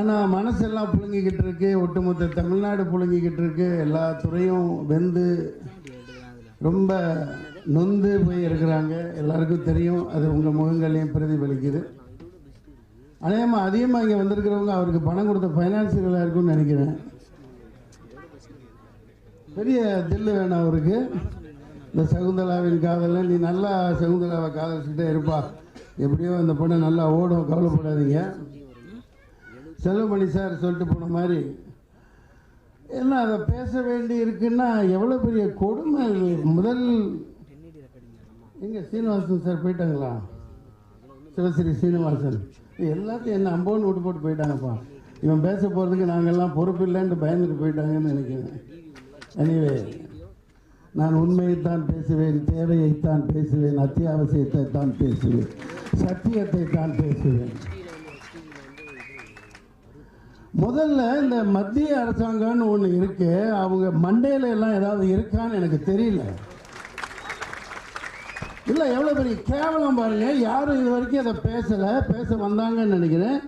ஆனால் மனசெல்லாம் புழுங்கிக்கிட்டு இருக்கு ஒட்டுமொத்த தமிழ்நாடு புழுங்கிக்கிட்டு இருக்கு எல்லா துறையும் வெந்து ரொம்ப நொந்து போய் இருக்கிறாங்க. எல்லாருக்கும் தெரியும். அது உங்கள் முகங்களையும் பிரதிபலிக்குது. அநேகமாக அதிகமாக இங்கே வந்திருக்கிறவங்க அவருக்கு பணம் கொடுத்த ஃபைனான்சியலாக இருக்கும்னு நினைக்கிறேன். பெரிய தில்லு வேணும் அவருக்கு. இந்த சகுந்தலாவின் காதலில் நீ நல்லா சகுந்தலாவை காதலிச்சுட்டே இருப்பா. எப்படியோ அந்த பொண்ணு நல்லா ஓடும். கவலைப்படாதீங்க. செல்வமணி சார் சொல்லிட்டு போன மாதிரி. என்ன அதை பேச வேண்டி இருக்குன்னா எவ்வளோ பெரிய கொடுமை முதல் எங்கே சீனிவாசன் சார் போயிட்டாங்களா? சிவஸ்ரீ சீனிவாசன். எல்லாத்தையும் என்ன அம்போன்னு விட்டு போட்டு போயிட்டாங்கப்பா. இவன் பேச போகிறதுக்கு நாங்கள்லாம் பொறுப்பு இல்லைன்ட்டு பயந்துட்டு போயிட்டாங்கன்னு நினைக்கிறேன். எனிவே நான் உண்மையைத்தான் பேசுவேன் தேவையைத்தான் பேசுவேன் அத்தியாவசியத்தை தான் பேசுவேன் சத்தியத்தை தான் பேசுவேன். முதல்ல இந்த மத்திய அரசாங்கம்னு ஒன்று இருக்கு. அவங்க மண்டையில எல்லாம் ஏதாவது இருக்கான்னு எனக்கு தெரியல. இல்லை எவ்வளோ பெரிய கேவலம் பாருங்க. யாரும் இது வரைக்கும் அதை பேசலை. பேச வந்தாங்கன்னு நினைக்கிறேன்.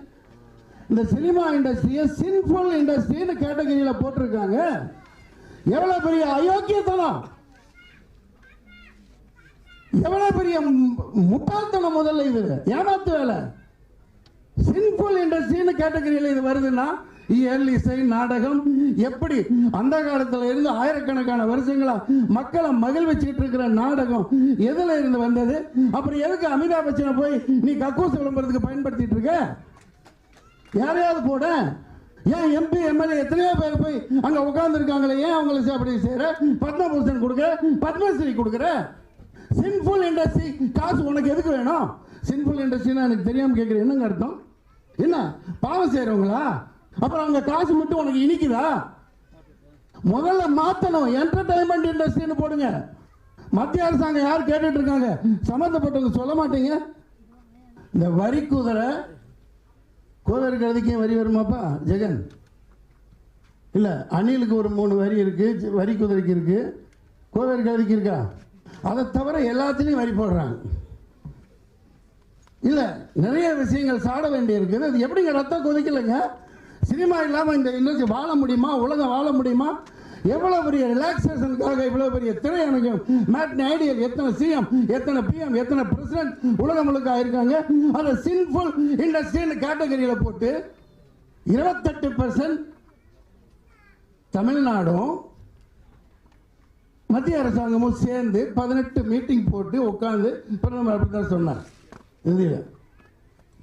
இந்த சினிமா இண்டஸ்ட்ரியை சின்ஃபுல் இண்டஸ்ட்ரின்னு கேட்டகரியில் போட்டிருக்காங்க. எவ்வளோ பெரிய அயோக்கியத்தனம். எவ்வளோ பெரிய முட்டாள்தனம் முதல்ல இது. ஏமாத்து வேலை. சின்ஃபுல் இண்டஸ்ட்ரின்னு கேட்டகரியில் இது வருதுன்னா e, இயல் இசை e, நாடகம். எப்படி? அந்த காலத்துல இருந்து ஆயிரக்கணக்கான வருஷங்களா மக்களை மகிழ்விச்சுட்டு இருக்கிற நாடகம் எதுல இருந்து வந்தது? அப்புறம் எதுக்கு அமிதாப் பச்சனை போய் நீ கக்கூஸ் விளம்பரத்துக்கு பயன்படுத்திட்டு இருக்க? யாரையாவது போட? ஏன் எம்பி எம்எல்ஏ எத்தனையோ பேர் போய் அங்க உட்கார்ந்து இருக்காங்களே ஏன் அவங்களுக்கு அப்படி செய்யற பத்மபூஷன் கொடுக்குற? பத்மஸ்ரீ கொடுக்குற? சின்ஃபுல் இண்டஸ்ட்ரி காசு உனக்கு எதுக்கு வேணும்? சின்ஃபுல் இண்டஸ்ட்ரினா எனக்கு தெரியாம கேட்குறேன் என்னங்க அர்த்தம்? என்ன? பாவம் செய்கிறவங்களா அப்புறம் அங்க காசு மட்டும் உனக்கு இனிக்குதா? முதல்ல மாத்தணும். என்டர்டைன்மெண்ட் இண்டஸ்ட்ரின்னு போடுங்க. மத்திய அரசாங்கம் யார் கேட்டுட்டு இருக்காங்க? சம்மந்தப்பட்டவங்க சொல்ல மாட்டீங்க? இந்த வரி குதிரை கோவேறு கழுதிக்கும் வரி வருமாப்பா? ஜெகன். இல்லை அணிலுக்கு ஒரு மூணு வரி இருக்கு வரி குதிரைக்கு இருக்கு கோவேறு கழுதிக்கு இருக்கா? அதை தவிர எல்லாத்துலேயும் வரி போடுறாங்க. இல்லை நிறைய விஷயங்கள் சாட வேண்டி இருக்குது அது எப்படிங்க ரத்தம் கொதிக்கலைங்க? சினிமா இல்லாமல் இந்த இண்டஸ்ட்ரி வாழ முடியுமா? உலகம் வாழ முடியுமா? எவ்வளோ பெரிய ரிலாக்ஸேஷனுக்காக இவ்வளோ பெரிய திரையரங்கம் மேட்னி ஐடியல் எத்தனை சிஎம் எத்தனை பிஎம் எத்தனை பிரசிடென்ட் உலகம் முழுக்க ஆயிருக்காங்க? அதை சின்ஃபுல் இண்டஸ்ட்ரின்னு கேட்டகரியில் போட்டு இருபத்தெட்டு பர்சன்ட் தமிழ்நாடும் மத்திய அரசாங்கமும் சேர்ந்து பதினெட்டு மீட்டிங் போட்டு உட்காந்து பிரதமர் அப்படி தான் சொன்னார். இந்தியில்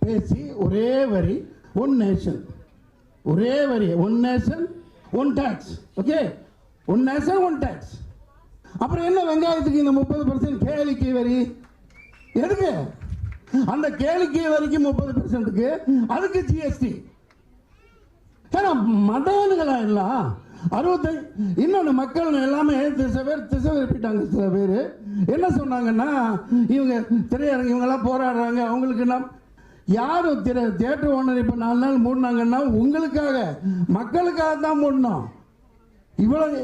பேசி ஒரே வரி ஒன் நேஷன் ஒரே வரி one nation one tax okay one nation one tax அப்புறம் என்ன வெங்காயத்துக்கு இந்த முப்பது பர்சன்ட் கேளிக்கை வரி? எதுக்கு? அந்த கேளிக்கை வரிக்கு முப்பது பர்சன்ட்டுக்கு அதுக்கு ஜிஎஸ்டி ஏன்னா மதனுங்களா எல்லாம்? அறுபத்தஞ்சு இன்னொன்று மக்கள் எல்லாமே சில பேர் திசை விருப்பிட்டாங்க சில பேர். என்ன சொன்னாங்கன்னா இவங்க திரையரங்கு இவங்கெல்லாம் போராடுறாங்க அவங்களுக்கு நாம் யாரும் திரை தியேட்டர் ஓனர் இப்போ நாலு நாள் மூடினாங்கன்னா உங்களுக்காக மக்களுக்காக தான் மூடணும். இவ்வளவு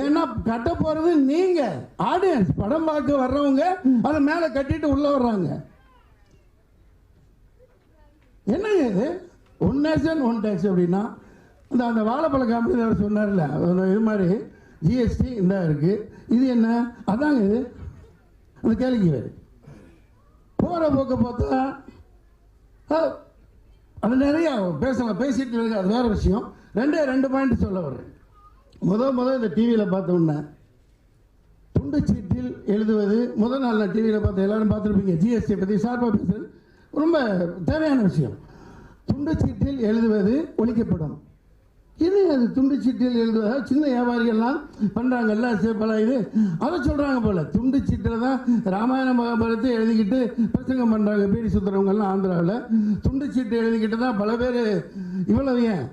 ஏன்னா கட்ட போகிறது நீங்கள் ஆடியன்ஸ் படம் பார்க்க வர்றவங்க அதை மேலே கட்டிட்டு உள்ளே வர்றாங்க. என்னங்க இது? ஒன் நேஷன் ஒன் டேக்ஸ் அப்படின்னா இந்த அந்த வாழைப்பழ கம்பெனி அவர் சொன்னார்ல இது மாதிரி ஜிஎஸ்டி இந்த இருக்கு. இது என்ன? அதாங்க இது. அந்த கேள்விக்கு வேறு போகிற போக்க பார்த்தா அது நிறையா பேசலாம். பேசிட்டு இருக்கு. அது வேறு விஷயம். ரெண்டே ரெண்டு பாயிண்ட் சொல்ல வர்றேன். முத முத இந்த டிவியில் பார்த்த உடனே துண்டுச்சீட்டில் எழுதுவது. முதல் நாள் நான் டிவியில் பார்த்து எல்லாரும் பார்த்துருப்பீங்க. ஜிஎஸ்டி பற்றி சார்பாக பேசுகிறது ரொம்ப தேவையான விஷயம். துண்டுச்சீட்டில் எழுதுவது ஒழிக்கப்படும். இது அது துண்டுச்சீட்டில் எழுதுவதாக சின்ன வியாபாரிகள்லாம் பண்ணுறாங்கல்ல சரி, பல இது. அதை சொல்கிறாங்க போல துண்டுச்சீட்டில் தான் ராமாயண மகாபாரத்தை எழுதிக்கிட்டு பிரசங்கம் பண்ணுறாங்க பீடி சுத்துறவங்கெல்லாம் ஆந்திராவில். துண்டு சீட்டு எழுதிக்கிட்டு தான் பல பேர் இவ்வளவு ஏன்?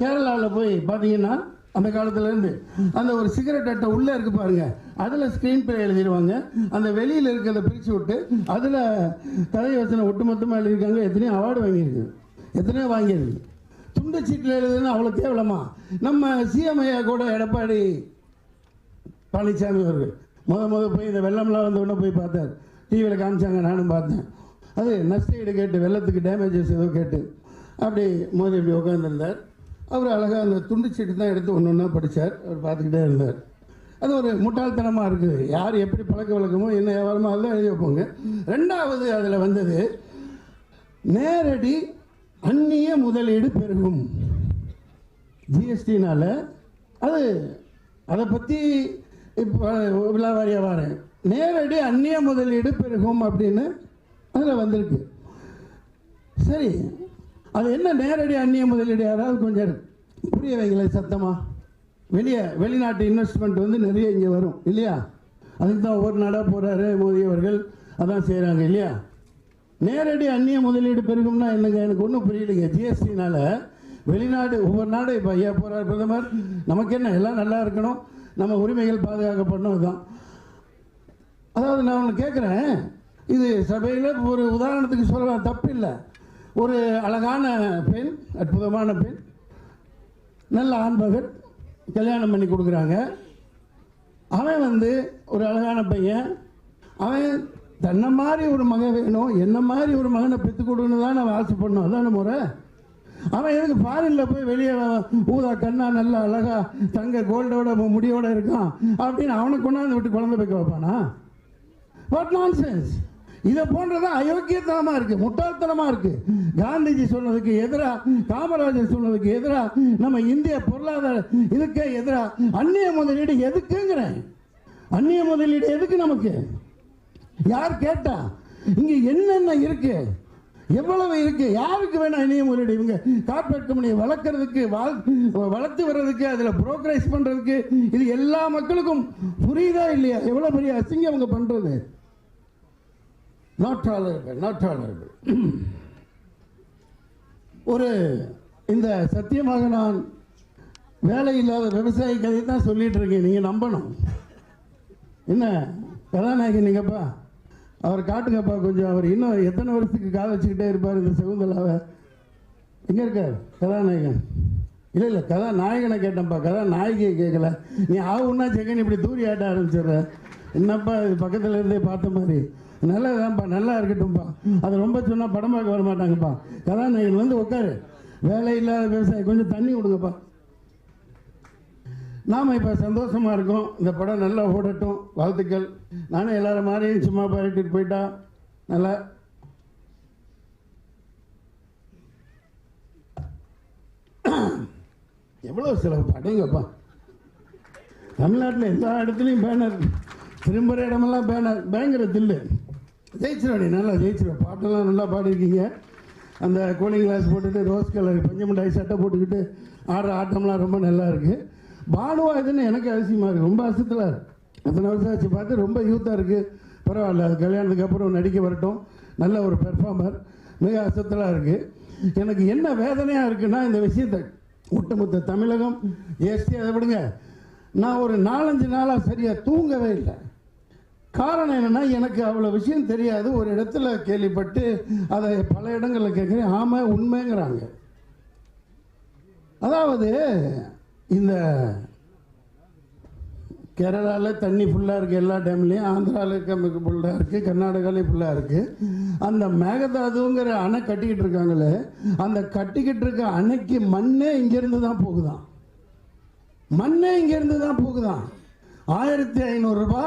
கேரளாவில் போய் பார்த்தீங்கன்னா அந்த காலத்துலேருந்து அந்த ஒரு சிகரெட் அட்டை உள்ளே இருக்கு பாருங்க அதில் ஸ்க்ரீன் பிளே எழுதிடுவாங்க அந்த வெளியில் இருக்கிறத பிரித்து விட்டு அதில் தலைவசனை யோசனை ஒட்டுமொத்தமாக எழுதியிருக்காங்க எத்தனையோ அவார்டு வாங்கியிருக்கு எத்தனையோ வாங்கியிருக்கு. துண்டு சீட்டில் எழுதுனா அவ்வளோ கேவலமா? நம்ம சிஎம்ஐயா கூட எடப்பாடி பழனிசாமி அவர்கள். முத முத போய் இந்த வெள்ளம்லாம் வந்த உடனே போய் பார்த்தார். டிவியில் காமிச்சாங்க நானும் பார்த்தேன். அது நஷ்டஈடு கேட்டு வெள்ளத்துக்கு டேமேஜஸ் ஏதோ கேட்டு அப்படி மோதி இப்படி உட்காந்துருந்தார் அவர் அழகாக அந்த துண்டு சீட்டு தான் எடுத்து ஒன்று ஒன்றா படித்தார் அவர் பார்த்துக்கிட்டே இருந்தார். அது ஒரு முட்டாள்தனமாக இருக்குது. யார் எப்படி பழக்க வழக்கமோ என்ன வியாபாரமோ அதெல்லாம் எழுதி வைப்போங்க. ரெண்டாவது அதில் வந்தது நேரடி அந்நிய முதலீடு பெருகும். ஜிஎஸ்டினால அது அதை பற்றி இப்போ விழாவாரியாக வரேன். நேரடி அந்நிய முதலீடு பெருகும் அப்படின்னு அதில் வந்திருக்கு. சரி அது என்ன நேரடி அந்நிய முதலீடு? யாராவது கொஞ்சம் புரிய வைங்களே சத்தமாக வெளியே வெளிநாட்டு இன்வெஸ்ட்மெண்ட் வந்து நிறைய இங்கே வரும் இல்லையா? அதுக்கு தான் ஒவ்வொரு நாடாக போகிறாரு மோதி அவர்கள். அதான் செய்கிறாங்க இல்லையா? நேரடி அந்நிய முதலீடு பெருகும்னா என்னங்க? எனக்கு ஒன்றும் புரியலைங்க. ஜிஎஸ்டினால வெளிநாடு ஒவ்வொரு நாடு இப்போ ஐயா போகிறார் பிரதமர்? நமக்கு என்ன? எல்லாம் நல்லா இருக்கணும். நம்ம உரிமைகள் பாதுகாக்கப்படணும் இதுதான் அதாவது நான் ஒன்று கேட்குறேன் இது சபையில் ஒரு உதாரணத்துக்கு சொல்லலாம். தப்பு இல்லை ஒரு அழகான பெண் அற்புதமான பெண் நல்ல ஆண்பகர் கல்யாணம் பண்ணி கொடுக்குறாங்க. அவன் வந்து ஒரு அழகான பையன். அவன் தன்னை மாதிரி ஒரு மகன் வேணும் என்ன மாதிரி ஒரு மகனை பெற்று கொடுன்னு தான் நம்ம ஆசைப்படணும் அதான முறை? அவன் எதுக்கு ஃபாரின்ல போய் வெளியே ஊதா கண்ணா நல்லா அழகா தங்க கோல்டோட முடியோட இருக்கான் அப்படின்னு அவனை கொண்டாந்து விட்டு குழந்தை வைக்க வைப்பானா? வாட் நான்சென்ஸ் இதை போன்றது அயோக்கியத்தனமாக இருக்குது முட்டாள்தனமாக இருக்குது காந்திஜி சொன்னதுக்கு எதிராக காமராஜர் சொன்னதுக்கு எதிராக நம்ம இந்திய பொருளாதார இதுக்கு எதிராக அந்நிய முதலீடு எதுக்குங்கிறேன்? அந்நிய முதலீடு எதுக்கு நமக்கு? யார் கேட்டா? இங்க என்னென்ன இருக்கு? எவ்வளவு இருக்கு? யாருக்கு வேணா இணைய முதலீடு இவங்க கார்பரேட் கம்பெனியை வளர்க்கறதுக்கு வளர்த்து வர்றதுக்கு அதில் புரோக்கரைஸ் பண்றதுக்கு இது எல்லா மக்களுக்கும் புரியுதா இல்லையா? எவ்வளவு பெரிய அசிங்கம் அவங்க பண்றது? நாட் நாட்டாளர்கள் ஒரு இந்த சத்தியமாக நான் வேலை இல்லாத விவசாயி கதை தான் சொல்லிட்டு இருக்கேன். நீங்க நம்பணும். என்ன? கதாநாயகி நீங்கப்பா அவர் காட்டுங்கப்பா கொஞ்சம். அவர் இன்னும் எத்தனை வருஷத்துக்கு கால் வச்சுக்கிட்டே இருப்பார் இந்த சகுந்தலாவை? எங்கே இருக்கார்? கதாநாயகன். இல்லை இல்லை கதாநாயகனை கேட்டேன்ப்பா. கதாநாயகியை கேட்கல நீ ஆகுன்னா செகண்ட் இப்படி தூரி ஆட்ட ஆரம்பிச்சிடுற. என்னப்பா இது பக்கத்தில் இருந்தே பார்த்த மாதிரி? நல்லதான்ப்பா நல்லா இருக்கட்டும்ப்பா. அது ரொம்ப சொன்னால் படம் பார்க்க வர மாட்டாங்கப்பா கதாநாயகன் வந்து உட்காரு வேலை இல்லாத விவசாயி. கொஞ்சம் தண்ணி கொடுங்கப்பா. நாம் இப்போ சந்தோஷமாக இருக்கோம். இந்த படம் நல்லா ஓடட்டும். வாழ்த்துக்கள். நானும் எல்லாரும் மாதிரியும் சும்மா பாராட்டிட்டு போயிட்டா நல்லா. எவ்வளோ செலவு படங்கப்பா. தமிழ்நாட்டில் எல்லா இடத்துலையும் பேனர். திரும்புகிற இடமெல்லாம் பேனர். பயங்கர தில்லு. ஜெயிச்சிருவாடி. நல்லா ஜெயிச்சிருவேன் பாட்டெல்லாம் நல்லா பாடிருக்கீங்க அந்த கூலிங் கிளாஸ் போட்டுட்டு ரோஸ் கலர் பஞ்சமுண்டாய் சட்டை போட்டுக்கிட்டு ஆடுற ஆட்டம்லாம் ரொம்ப நல்லா இருக்குது பாலுவா இதுன்னு எனக்கு அதிசயமாக இருக்குது ரொம்ப அசத்தில் அத்தனை வருஷம் ஆச்சு பார்த்து ரொம்ப யூத்தாக இருக்குது பரவாயில்ல அது கல்யாணத்துக்கு அப்புறம் நடிக்க வரட்டும். நல்ல ஒரு பெர்ஃபார்மர் மிக அசத்தலாக இருக்குது எனக்கு என்ன வேதனையாக இருக்குன்னா இந்த விஷயத்தை ஒட்டுமொத்த தமிழகம் ஏசி அதை விடுங்க. நான் ஒரு நாலஞ்சு நாளாக சரியாக தூங்கவே இல்லை. காரணம் என்னன்னா எனக்கு அவ்வளோ விஷயம் தெரியாது. ஒரு இடத்துல கேள்விப்பட்டு அதை பல இடங்களில் கேட்குறேன். ஆமாம் உண்மைங்கிறாங்க. அதாவது இந்த கேரளாவில் தண்ணி ஃபுல்லாக இருக்குது எல்லா டேம்லேயும் ஆந்திராவில் ஃபுல்லாக இருக்குது கர்நாடகாலையும் ஃபுல்லாக இருக்குது அந்த மேகதாதுங்கிற அணை கட்டிக்கிட்டு இருக்காங்களே அந்த கட்டிக்கிட்டு இருக்க அணைக்கு மண்ணே இங்கேருந்து தான் போகுதான். மண்ணே இங்கேருந்து தான் போகுதான். ஆயிரத்தி ஐநூறுரூபா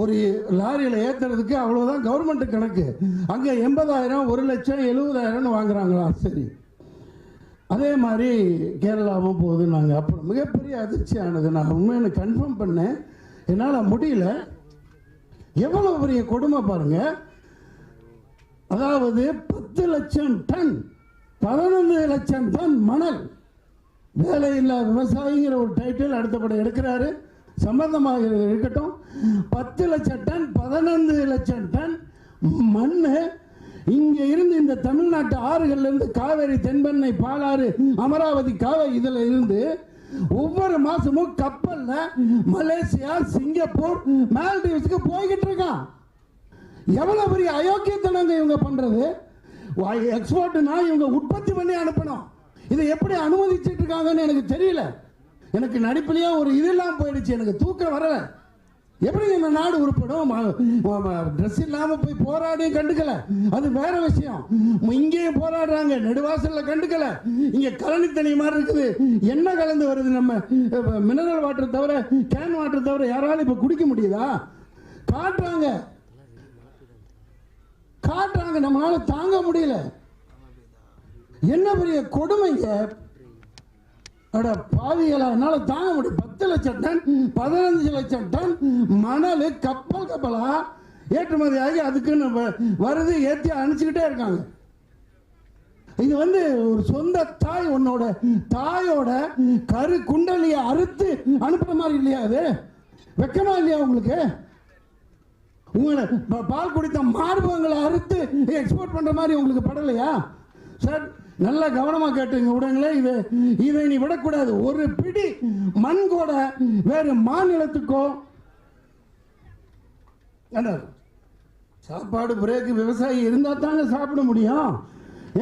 ஒரு லாரியில் ஏற்றுறதுக்கு அவ்வளோதான் கவர்மெண்ட்டு கணக்கு. அங்கே எண்பதாயிரம் ஒரு லட்சம் எழுபதாயிரம்னு வாங்குறாங்களா சரி அதே மாதிரி கேரளாவும் போகுது நாங்கள் அப்புறம் மிகப்பெரிய அதிர்ச்சியானது. நான் உண்மையான கன்ஃபார்ம் பண்ணேன். என்னால் முடியல. எவ்வளோ பெரிய கொடுமை பாருங்க. அதாவது பத்து லட்சம் டன் பதினொன்று லட்சம் டன் மணல் வேலையில்லா விவசாயிங்கிற ஒரு டைட்டில் அடுத்தபடி எடுக்கிறாரு. சம்பந்தமாக இருக்கட்டும். பத்து லட்சம் டன் பதினொன்று லட்சம் டன் மண் இங்க இருந்து இந்த தமிழ்நாட்டு ஆறுகள்ல இருந்து காவேரி தென்பெண்ணை பாலாறு அமராவதி காவேரி இதுல இருந்து ஒவ்வொரு மாசமும் கப்பல்ல மலேசியா சிங்கப்பூர் மால்டீவ்ஸ்க்கு போய்கிட்டு இருக்கான். எவ்வளவு பெரிய அயோக்கியத்தனங்க இவங்க பண்றது? எக்ஸ்போர்ட்னா இவங்க உற்பத்தி பண்ணி அனுப்பணும். இதை எப்படி அனுமதிச்சிட்டு இருக்காங்கன்னு எனக்கு தெரியல. எனக்கு நடிப்புலயே ஒரு இதெல்லாம் போயிடுச்சு. எனக்கு தூக்கம் வரல. எப்படி இந்த நாடு உருப்படும்? ட்ரெஸ் இல்லாம போய் போராடியும் கண்டுக்கல. அது வேற விஷயம். இங்கேயும் போராடுறாங்க. நெடுவாசல்ல கண்டுக்கல. இங்க கலனி தனி மாதிரி இருக்குது. என்ன கலந்து வருது நம்ம? மினரல் வாட்டர் தவிர கேன் வாட்டர் தவிர யாராலும் இப்ப குடிக்க முடியுதா? காட்டுறாங்க. காட்டுறாங்க. நம்மளால தாங்க முடியல. என்ன பெரிய கொடுமைங்க. அட என்னால தாங்க முடியும் பத்து லட்சம் டன் பதினஞ்சு லட்சம் டன் மணல் கப்பல் கப்பலா? ஏற்றுமதி ஆகி அதுக்குன்னு வ- வருது ஏற்றி அனுப்பிச்சுக்கிட்டே இருக்காங்க. இது வந்து ஒரு சொந்த தாய் உன்னோட தாயோட கரு குண்டலியை அறுத்து அனுப்புற மாதிரி இல்லையா அது வெக்கமா இல்லையா உங்களுக்கு? உங்களை பால் குடித்த மார்பகங்களை அறுத்து எக்ஸ்போர்ட் பண்ற மாதிரி உங்களுக்கு படலையா? சார் நல்ல கவனமாக கேட்டுங்க விடுங்களேன் இது இதை நீ விடக்கூடாது. ஒரு பிடி மண் கூட வேறு மாநிலத்துக்கோ. என்ன சாப்பாடு பிரேக்கு விவசாயி இருந்தால் தாங்க சாப்பிட முடியும்.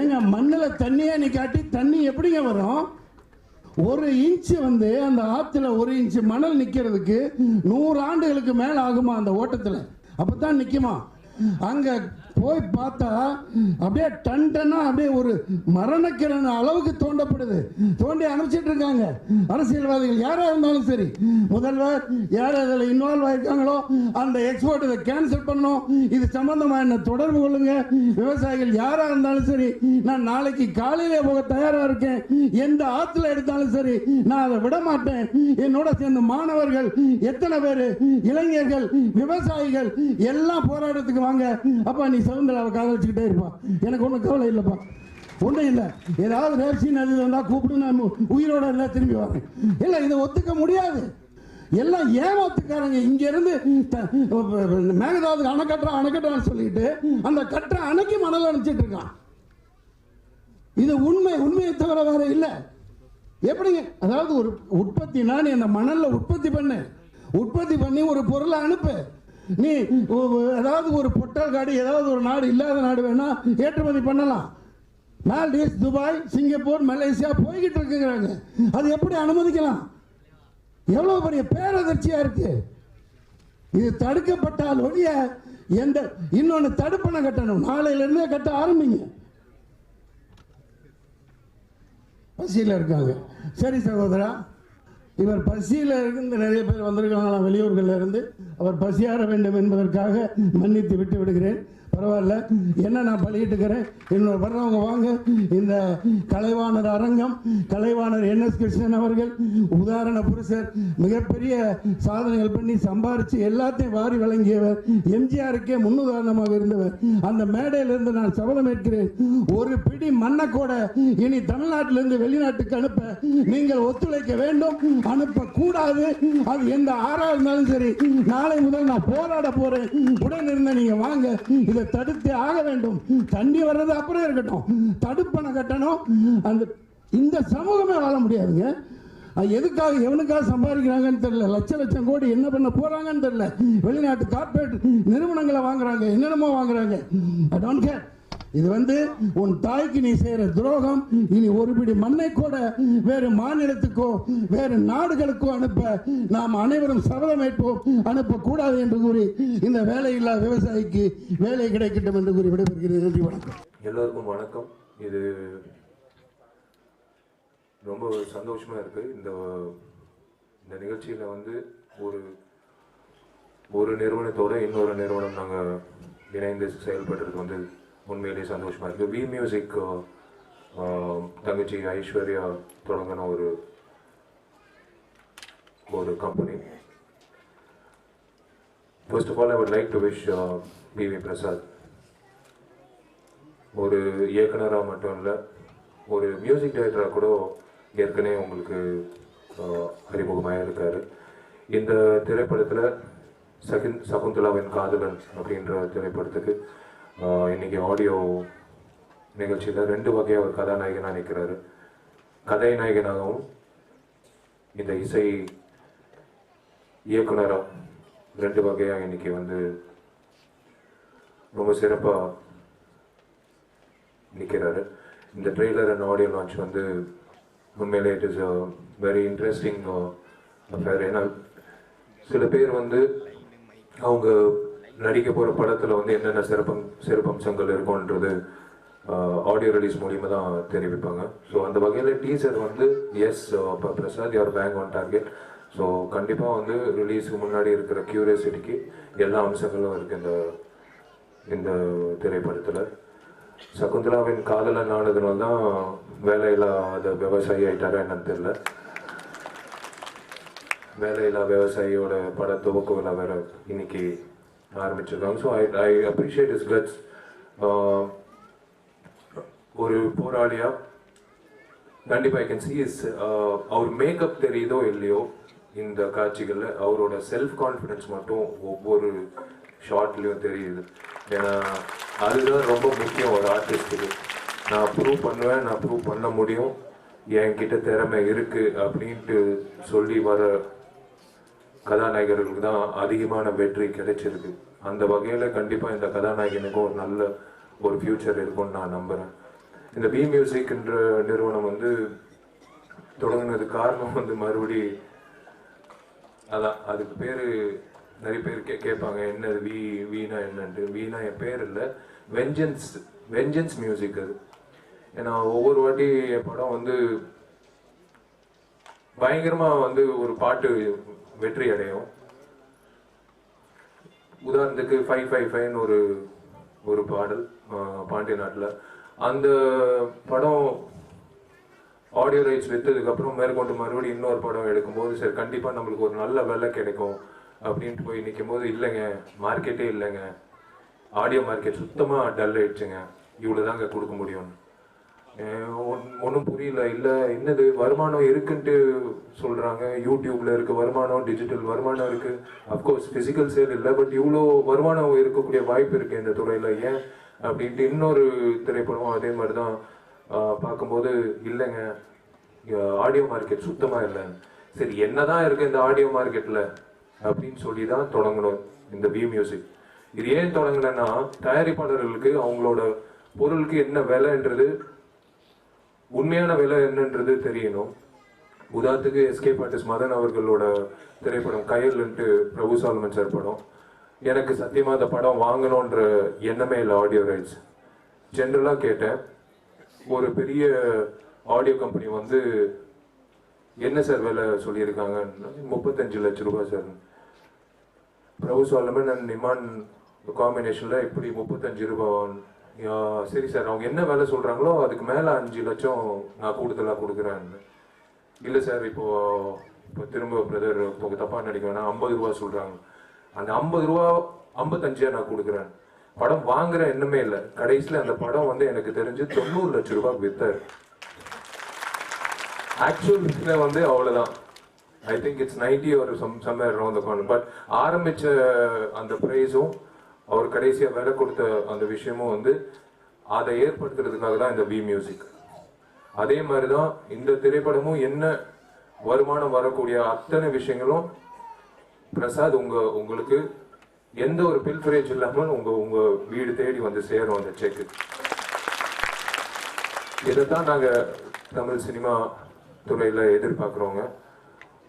ஏங்க மண்ணில் தண்ணியே நீ காட்டி தண்ணி எப்படிங்க வரும்? ஒரு இன்ச் வந்து அந்த ஆற்றுல ஒரு இன்ச் மணல் நிற்கிறதுக்கு நூறு ஆண்டுகளுக்கு மேலே ஆகுமா அந்த ஓட்டத்தில்? அப்போ தான் நிற்குமா அங்கே போய் பார்த்தா அப்படியே டன் டன்னா அப்படியே ஒரு மரணக்கிரண அளவுக்கு தோண்டப்படுது. தோண்டி அனுப்பிச்சிட்டு இருக்காங்க. அரசியல்வாதிகள் யாரா இருந்தாலும் சரி முதல்வர் யார் அதில் இன்வால்வ் ஆயிருக்காங்களோ அந்த எக்ஸ்போர்ட் இதை கேன்சல் பண்ணணும். இது சம்பந்தமா என்ன தொடர்பு கொள்ளுங்க. விவசாயிகள் யாரா இருந்தாலும் சரி நான் நாளைக்கு காலையிலே போக தயாரா இருக்கேன். எந்த ஆற்றுல எடுத்தாலும் சரி நான் அதை விட மாட்டேன். என்னோட சேர்ந்த மாணவர்கள் எத்தனை பேர் இளைஞர்கள் விவசாயிகள் எல்லாம் போராட்டத்துக்கு வாங்க. அப்பா நீ சவுந்தராவை காதலிச்சுக்கிட்டே இருப்பான் எனக்கு ஒன்றும் கவலை இல்லைப்பா. ஒன்றும் இல்லை. ஏதாவது ரேப்சின் அது வந்தால் கூப்பிட்டு நான் உயிரோட இல்லை திரும்பி வரேன். இல்லை இதை ஒத்துக்க முடியாது. எல்லாம் ஏமாத்துக்காரங்க. இங்க இருந்து த- அணை கட்டுறான் அணை கட்டுறான்னு சொல்லிட்டு அந்த கட்டுற அணைக்கு மணல் அணைச்சிட்டு இருக்கான். இது உண்மை உண்மையை தவிர வேற இல்லை. எப்படிங்க? அதாவது ஒரு உற்பத்தினா நீ அந்த மணல்ல உற்பத்தி பண்ணு. உற்பத்தி பண்ணி ஒரு பொருளை அனுப்பு. நீ ஏதாவது ஒரு பொட்டல் காடு ஏதாவது ஒரு நாடு இல்லாத நாடு வேணா ஏற்றுமதி பண்ணலாம். மால்டீவ்ஸ் துபாய் சிங்கப்பூர் மலேசியா போய்கிட்டு இருக்குங்கிறாங்க. அது எப்படி அனுமதிக்கலாம்? எவ்வளவு பெரிய பேரதிர்ச்சியா இருக்கு. இது தடுக்கப்பட்டால் ஒழிய எந்த இன்னொன்னு தடுப்பணம் கட்டணும். நாளையில இருந்தே கட்ட ஆரம்பிங்க. பசியில் இருக்காங்க. சரி சகோதரா இவர் பசியில் இருந்து நிறைய பேர் வந்திருக்காங்களாம் வெளியூர்களில் இருந்து அவர் பசியாற வேண்டும் என்பதற்காக மன்னித்து விட்டு விடுகிறேன். பரவாயில்ல. என்ன நான் பலியிட்டுக்கிறேன் இன்னொரு வர்றவங்க வாங்க. இந்த கலைவாணர் அரங்கம் கலைவாணர் என் எஸ் கிருஷ்ணன் அவர்கள் உதாரண புருஷர் மிகப்பெரிய சாதனைகள் பண்ணி சம்பாரித்து எல்லாத்தையும் வாரி வழங்கியவர் எம்ஜிஆருக்கே முன்னுதாரணமாக இருந்தவர். அந்த மேடையிலிருந்து நான் சபதம் ஏற்கிறேன். ஒரு பிடி மண்ணை கூட இனி தமிழ்நாட்டிலிருந்து வெளிநாட்டுக்கு அனுப்ப நீங்கள் ஒத்துழைக்க வேண்டும். அனுப்ப கூடாது அது எந்த ஆறா இருந்தாலும் சரி நாளை முதல் நான் போராட போறேன். உடன் இருந்த நீங்க வாங்க. இதை தடுத்தே ஆக வேண்டும். தண்ணி வர்றது அப்புறம் இருக்கட்டும். தடுப்பணை கட்டணும். அந்த இந்த சமூகமே வாழ முடியாதுங்க. அது எதுக்காக எவனுக்காக சம்பாதிக்கிறாங்கன்னு தெரியல. லட்ச லட்சம் கோடி என்ன பண்ண போறாங்கன்னு தெரியல. வெளிநாட்டு கார்ப்பரேட் நிறுவனங்களை வாங்குறாங்க. என்னென்னமோ வாங்குறாங்க. ஐ டோன்ட் கேர் இது வந்து உன் தாய்க்கு நீ செய்யற துரோகம். இனி ஒரு பிடி மண்ணை கூட வேறு மாநிலத்துக்கோ வேறு நாடுகளுக்கோ அனுப்ப நாம் அனைவரும் சபதம் ஏற்போம். அனுப்பக்கூடாது என்று கூறி இந்த வேலையில்லா விவசாயிக்கு வேலை கிடைக்கட்டும் என்று கூறி விடைபெறுகிறேன். நன்றி வணக்கம். எல்லோருக்கும் வணக்கம். இது ரொம்ப சந்தோஷமா இருக்கு. இந்த இந்த நிகழ்ச்சியில வந்து ஒரு ஒரு நிறுவனத்தோட இன்னொரு நிறுவனம் நாங்கள் இணைந்து செயல்படுறது வந்து உண்மையிலேயே சந்தோஷமா இருக்கு. வி மியூசிக் தங்கச்சி ஐஸ்வர்யா தொடங்கின ஒரு ஒரு company first of all I would like to wish P V Prasad ஒரு இயக்குனராக மட்டும் இல்லை ஒரு மியூசிக் டைரக்டராக கூட ஏற்கனவே உங்களுக்கு அறிமுகமாக இருக்கார். இந்த திரைப்படத்தில் சகின் சகுந்தலாவின் காதலன் அப்படின்ற திரைப்படத்துக்கு இன்றைக்கி இன்னைக்கு ஆடியோ நிகழ்ச்சியில் ரெண்டு வகையாக ஒரு கதாநாயகனாக நிற்கிறாரு கதை நாயகனாகவும் இந்த இசை இயக்குனராக ரெண்டு வகையாக இன்னைக்கு வந்து ரொம்ப சிறப்பாக நிற்கிறாரு இந்த ட்ரெய்லர் அண்ட் ஆடியோ லான்ச் வந்து உண்மையிலே it is very interesting affair ஏன்னா சில பேர் வந்து அவங்க நடிக்க போகிற படத்தில் வந்து என்னென்ன சிறப்பம் சிறப்பம்சங்கள் இருக்கும்ன்றது ஆடியோ ரிலீஸ் மூலியமாக தான் தெரிவிப்பாங்க. ஸோ அந்த வகையில் டீசர் வந்து எஸ் பிரசாத் யார் பேங்க் ஆன் டார்கெட் ஸோ கண்டிப்பாக வந்து ரிலீஸுக்கு முன்னாடி இருக்கிற கியூரியாசிட்டிக்கு எல்லா அம்சங்களும் இருக்குது இந்த இந்த திரைப்படத்தில். சகுந்தலாவின் காதலன் ஆனதுனால தான் வேலையில்லாத விவசாயி ஆயிட்டாரா என்னன்னு தெரியல. வேலையில்லா விவசாயியோட பட துவக்க விழா வேற இன்னைக்கு ஆரம்பிச்சிருக்காங்க so I I appreciate his guts ஒரு போராளியாக கண்டிப்பாக I can see his uh, அவர் மேக்கப் தெரியுதோ இல்லையோ இந்த காட்சிகளில் அவரோட செல்ஃப் கான்ஃபிடன்ஸ் மட்டும் ஒவ்வொரு ஷார்ட்லேயும் தெரியுது. ஏன்னா அதுதான் ரொம்ப முக்கியம் ஒரு ஆர்டிஸ்ட்டுக்கு நான் ப்ரூவ் பண்ணுவேன் நான் ப்ரூவ் பண்ண முடியும். என்கிட்ட திறமை இருக்குது அப்படின்ட்டு சொல்லி வர கதாநாயகர்களுக்கு தான் அதிகமான வெற்றி கிடைச்சிருக்கு. அந்த வகையில் கண்டிப்பாக இந்த கதாநாயகனுக்கும் ஒரு நல்ல ஒரு ஃபியூச்சர் இருக்கும்னு நான் நம்புகிறேன் இந்த பி மியூசிக்ன்ற நிறுவனம் வந்து தொடங்கினது காரணம் வந்து மறுபடி அதான் அதுக்கு பேர் நிறைய பேர் கே கேட்பாங்க என்னது வி வீணா என்னன்ட்டு. வீணா என் பேர் இல்லை. வெஞ்சன்ஸ் வெஞ்சன்ஸ் மியூசிக் அது. ஏன்னா ஒவ்வொரு வாட்டி என் படம் வந்து பயங்கரமாக வந்து ஒரு பாட்டு வெற்றி அடையும் உதாரணத்துக்கு ஃபைவ் ஃபைவ் ஃபைவ்னு ஒரு ஒரு பாடல் பாண்டிய நாட்டில். அந்த படம் ஆடியோ ரைட்ஸ் விற்றதுக்கப்புறம் மேற்கொண்டு மறுபடியும் இன்னொரு படம் எடுக்கும்போது சரி கண்டிப்பாக நம்மளுக்கு ஒரு நல்ல விலை கிடைக்கும் அப்படின்ட்டு போய் நிற்கும் போது இல்லைங்க மார்க்கெட்டே இல்லைங்க. ஆடியோ மார்க்கெட் சுத்தமாக டல் ஆயிடுச்சுங்க. இவ்வளோ தாங்க கொடுக்க முடியும்னு. ஒன்றும் புரியல. இல்லை என்னது வருமானம் இருக்குன்ட்டு சொல்கிறாங்க யூடியூப்பில் இருக்குது வருமானம் டிஜிட்டல் வருமானம் இருக்குது அஃப்கோர்ஸ் ஃபிசிக்கல் சேல் இல்லை பட் இவ்வளோ வருமானம் இருக்கக்கூடிய வாய்ப்பு இருக்குது இந்த துறையில். ஏன்? அப்படின்ட்டு இன்னொரு திரைப்படம் அதே மாதிரி தான் பார்க்கும்போது இல்லைங்க. ஆடியோ மார்க்கெட் சுத்தமாக இல்லை. சரி என்ன தான் இருக்குது இந்த ஆடியோ மார்க்கெட்டில் அப்படின்னு சொல்லி தான் தொடங்கணும் இந்த வி மியூசிக் இது ஏன் தொடங்கினேன்னா தயாரிப்பாளர்களுக்கு அவங்களோட பொருளுக்கு என்ன விலைன்றது உண்மையான விலை என்னன்றது தெரியணும். உதாரணத்துக்கு எஸ்கேப் ஆர்டிஸ்ட் மதன் அவர்களோட திரைப்படம் கயல்ன்ட்டு பிரபு சால்மன் சார் படம். எனக்கு சத்தியமாக அந்த படம் வாங்கணுன்ற எண்ணமே இல்லை ஆடியோ ரைட்ஸ் ஜென்ரலாக கேட்டேன். ஒரு பெரிய ஆடியோ கம்பெனி வந்து என்ன சார் விலை சொல்லியிருக்காங்க முப்பத்தஞ்சு லட்ச ரூபாய் சார். பிரபு சாலமன் அண்ட் நிமான் காம்பினேஷனில் இப்படி முப்பத்தஞ்சு ரூபாய் சரி சார் அவங்க என்ன வேலை சொல்கிறாங்களோ அதுக்கு மேலே அஞ்சு லட்சம் நான் கூடுதலாக கொடுக்குறேன்னு. இல்லை சார் இப்போது இப்போ திரும்ப பிரதர் இப்போ தப்பாக நினைக்க வேணாம் ஐம்பது ரூபா சொல்கிறாங்க அந்த ஐம்பது ரூபா ஐம்பத்தஞ்சா நான் கொடுக்குறேன். படம் வாங்குற எண்ணமே இல்லை. கடைசியில் அந்த படம் வந்து எனக்கு தெரிஞ்சு தொண்ணூறு லட்சம் ரூபாய் வித்தார் ஆக்சுவல் வந்து அவ்வளோதான் ஐ திங்க் இட்ஸ் நைன்டி ஒரு சம் சம்வேர் அரௌண்ட் பட் ஆரம்பித்த அந்த ப்ரைஸும் அவர் கடைசியாக விலை கொடுத்த அந்த விஷயமும் வந்து அதை ஏற்படுத்துறதுக்காக தான் இந்த வி மியூசிக் அதே மாதிரி தான் இந்த திரைப்படமும் என்ன வருமானம் வரக்கூடிய அத்தனை விஷயங்களும் பிரசாத் உங்க உங்களுக்கு எந்த ஒரு பில்ஃபரேஜ் இல்லாமல் உங்க உங்க வீடு தேடி வந்து சேரும் அந்த செக்கு இதைத்தான் நாங்க தமிழ் சினிமா துறையில எதிர்பார்க்குறோங்க.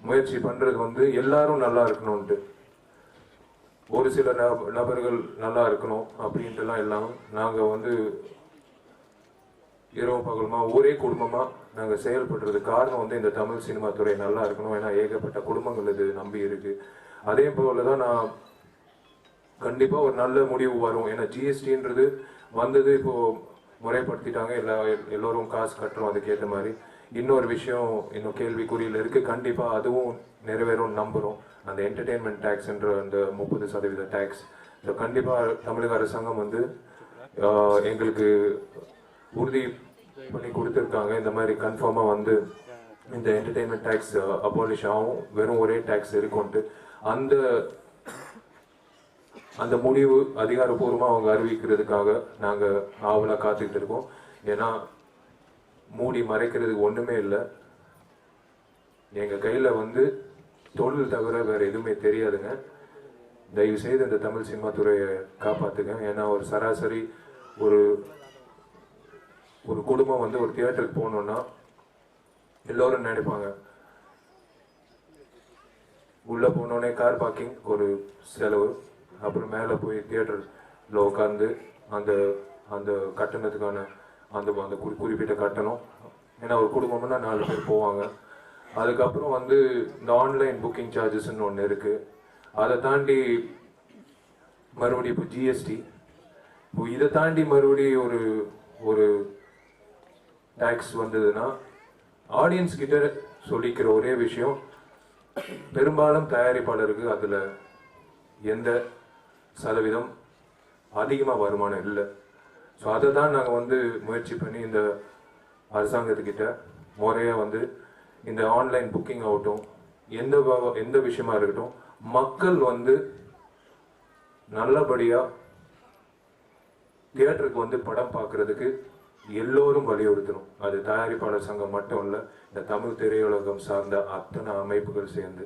முயற்சி பண்றது வந்து எல்லாரும் நல்லா இருக்கணும்ட்டு ஒரு சில நபர்கள் நல்லா இருக்கணும் அப்படின்ட்டுலாம் இல்லாமல் நாங்கள் வந்து இரவு பகலுமா ஒரே குடும்பமாக நாங்கள் செயல்படுறது காரணம் வந்து இந்த தமிழ் சினிமா துறை நல்லா இருக்கணும். ஏன்னா ஏகப்பட்ட குடும்பங்கள் இது நம்பி இருக்கு. அதே போலதான் நான் கண்டிப்பாக ஒரு நல்ல முடிவு வரும். ஏன்னா ஜிஎஸ்டின்றது வந்தது இப்போ முறைப்படுத்திட்டாங்க. எல்லா எல்லோரும் காசு கட்டுறோம் அதுக்கேற்ற மாதிரி. இன்னொரு விஷயம் இன்னும் கேள்விக்குறியில் இருக்குது கண்டிப்பாக அதுவும் நிறைவேறும் நம்புறோம். அந்த என்டர்டெயின்மெண்ட் டேக்ஸ்ன்ற அந்த முப்பது சதவீத டேக்ஸ் ஸோ கண்டிப்பா தமிழக அரசாங்கம் வந்து எங்களுக்கு உறுதி பண்ணி கொடுத்துருக்காங்க. இந்த மாதிரி கன்ஃபார்மா வந்து இந்த என்டர்டெயின்மெண்ட் டேக்ஸ் அபாலிஷ் ஆகும். வெறும் ஒரே டேக்ஸ் இருக்கும்ட்டு அந்த அந்த முடிவு அதிகாரப்பூர்வமாக அவங்க அறிவிக்கிறதுக்காக நாங்கள் ஆவலாக காத்துக்கிட்டு இருக்கோம். ஏன்னா மூடி மறைக்கிறதுக்கு ஒன்றுமே இல்லை. எங்கள் கையில் வந்து தொழில் தவிர வேற எதுவுமே தெரியாதுங்க. தயவு செய்து இந்த தமிழ் சினிமா துறையை காப்பாத்துங்க. ஏன்னா ஒரு சராசரி ஒரு ஒரு குடும்பம் வந்து ஒரு தியேட்டருக்கு போகணும்னா எல்லோரும் நினைப்பாங்க. உள்ளே போனோடனே கார் பார்க்கிங் ஒரு செலவு. அப்புறம் மேலே போய் தியேட்டரில் உட்காந்து அந்த அந்த கட்டணத்துக்கான அந்த அந்த குறிப்பிட்ட கட்டணம். ஏன்னா ஒரு குடும்பம்னா நாலு பேர் போவாங்க. அதுக்கப்புறம் வந்து இந்த ஆன்லைன் புக்கிங் சார்ஜஸ்ன்னு ஒன்று இருக்குது அதை தாண்டி மறுபடியும் இப்போ ஜிஎஸ்டி இப்போ இதை தாண்டி மறுபடியும் ஒரு ஒரு டேக்ஸ் வந்ததுன்னா ஆடியன்ஸ் கிட்ட சொல்லிக்கிற ஒரே விஷயம் பெரும்பாலும் தயாரிப்பாளருக்கு அதில் எந்த சதவீதம் அதிகமாக வருமானம் இல்லை. ஸோ அதை தான் நாங்கள் வந்து முயற்சி பண்ணி இந்த அரசாங்கத்துக்கிட்ட முறையாக வந்து இந்த ஆன்லைன் புக்கிங் ஆகட்டும் எந்த எந்த விஷயமா இருக்கட்டும் மக்கள் வந்து நல்லபடியாக தியேட்டருக்கு வந்து படம் பார்க்கறதுக்கு எல்லோரும் வலியுறுத்தணும். அது தயாரிப்பாளர் சங்கம் மட்டும் இல்லை இந்த தமிழ் திரையுலகம் சார்ந்த அத்தனை அமைப்புகள் சேர்ந்து.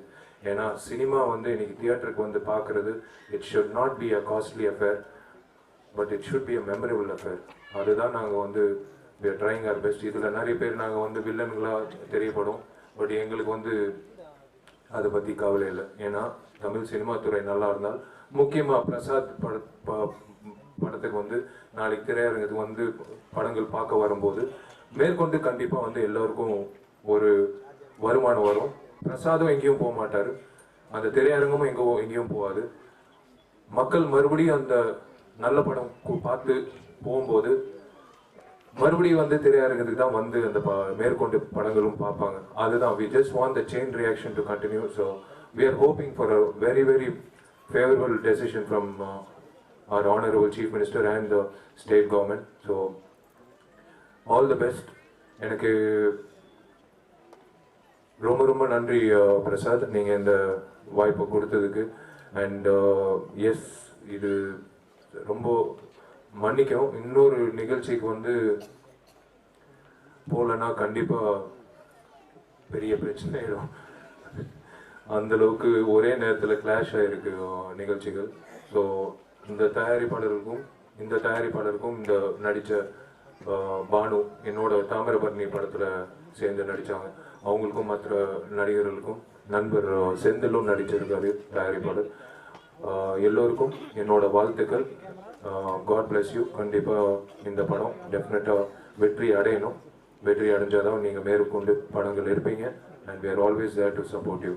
ஏன்னா சினிமா வந்து இன்னைக்கு தியேட்டருக்கு வந்து பார்க்கறது it should not be a costly affair but it should be a memorable affair அதுதான் நாங்கள் வந்து ட்ரைங் ஆர் பெஸ்ட் இதில் நிறைய பேர் நாங்கள் வந்து வில்லன்களாக தெரியப்படும். பட் எங்களுக்கு வந்து அதை பற்றி கவலை இல்லை. ஏன்னா தமிழ் சினிமா துறை நல்லா இருந்தால் முக்கியமாக பிரசாத் பட ப- படத்துக்கு வந்து நாளைக்கு திரையரங்கத்துக்கு வந்து படங்கள் பார்க்க வரும்போது மேற்கொண்டு கண்டிப்பாக வந்து எல்லோருக்கும் ஒரு வருமானம் வரும். பிரசாதம் எங்கேயும் போக மாட்டார். அந்த திரையரங்கமும் எங்கே எங்கேயும் போகாது. மக்கள் மறுபடியும் அந்த நல்ல படம் பார்த்து போகும்போது மறுபடியும் வந்து திரையரங்கத்துக்கு தான் வந்து அந்த ப- மேற்கொண்டு படங்களும் பார்ப்பாங்க. அதுதான் we just want the chain reaction to continue so we are hoping for a very very favourable decision from our honorable chief minister and the state government so all the best. எனக்கு ரொம்ப ரொம்ப நன்றி uh, Prasad நீங்கள் இந்த வாய்ப்பை கொடுத்ததுக்கு. And S uh, இது ரொம்ப மன்னிக்கவும் இன்னொரு நிகழ்ச்சிக்கு வந்து போகலன்னா கண்டிப்பாக பெரிய பிரச்சனை ஆயிடும். அந்த அளவுக்கு ஒரே நேரத்தில் கிளாஷ் ஆகிருக்கு நிகழ்ச்சிகள். ஸோ இந்த தயாரிப்பாளருக்கும் இந்த தயாரிப்பாளருக்கும் இந்த நடித்த பானு என்னோட தாமிரபரணி படத்தில் சேர்ந்து நடித்தாங்க அவங்களுக்கும் மற்ற நடிகர்களுக்கும் நண்பர் செந்திலும் நடிச்சிருக்காரு தயாரிப்பாளர். எல்லோருக்கும் என்னோட வாழ்த்துக்கள். காட் பிளஸ் யூ கண்டிப்பாக இந்த படம் டெஃபினட்டாக வெற்றி அடையணும். வெற்றி அடைஞ்சாதான் நீங்கள் மேற்கொண்டு படங்கள் இருப்பீங்க and we are always there to support you